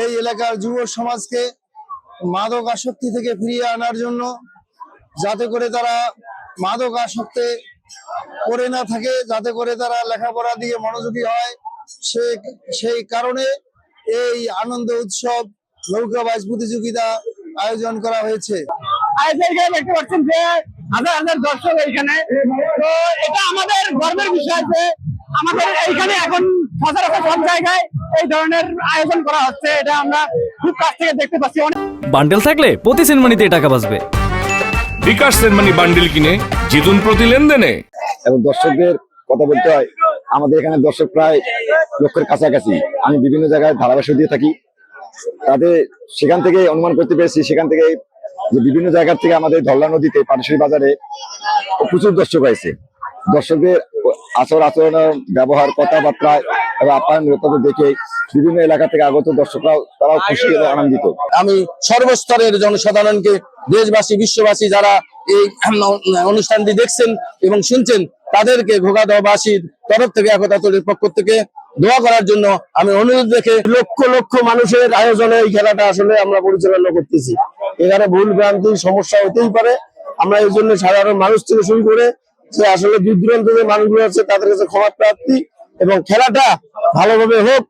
এই এলাকার যুব সমাজকে মাদক আসক্তি থেকে ফিরিয়ে আনার জন্য যাতে করে তারা মাদক আসক্তে পড়ে না থাকে, যাতে করে তারা লেখাপড়ার দিকে মনোযোগী হয়। সে, সেই কারণে এই আনন্দ উৎসব নৌকাবাজ প্রতিযোগিতা আয়োজন করা হয়েছে। দেখতে পাচ্ছেন যে তো এটা আমাদের আমাদের এইখানে এখন সচরাচর সব জায়গায় এই ধরনের আয়োজন করা হচ্ছে এটা আমরা খুব কাছ থেকে দেখতে পাচ্ছি। অনেক বান্ডেল থাকলে প্রতি সেনমানিতে টাকা বাঁচবে। বিকাশ সেনমানি বান্ডিল কিনে জিতুন প্রতি লেনদেনে। এবং দর্শকদের কথা বলতে হয় আমাদের এখানে দর্শক প্রায় লক্ষের কাছাকাছি। আমি বিভিন্ন জায়গায় ধারাভাষ্য দিয়ে থাকি। তাদের সেখান থেকে অনুমান করতে পেরেছি সেখান থেকে যে বিভিন্ন জায়গা থেকে আমাদের ধল্লা নদীতে পাটেশ্বরী বাজারে প্রচুর দর্শক হয়েছে দর্শকদের আচর আচরণ ব্যবহার কথাবার্তা এবং আপ্যায়ন তাদের দেখে বিভিন্ন এলাকা থেকে আগত দর্শকরাও তারাও খুশি এবং আনন্দিত। আমি সর্বস্তরের জনসাধারণকে, দেশবাসী, বিশ্ববাসী যারা এই অনুষ্ঠানটি দেখছেন এবং শুনছেন, তাদেরকে ঘোগাদহবাসীর তরফ থেকে, একতা তৈরির পক্ষ থেকে দোয়া করার জন্য আমি অনুরোধ রেখে লক্ষ লক্ষ মানুষের আয়োজনে এই খেলাটা আসলে আমরা পরিচালনা করতেছি। এখানে ভুল ভ্রান্তির সমস্যা হতেই পারে। আমরা এই জন্য সাধারণ মানুষ থেকে শুরু করে যে আসলে দূর যে মানুষগুলো আছে, তাদের কাছে ক্ষমা প্রার্থী এবং খেলাটা ভালোভাবে হোক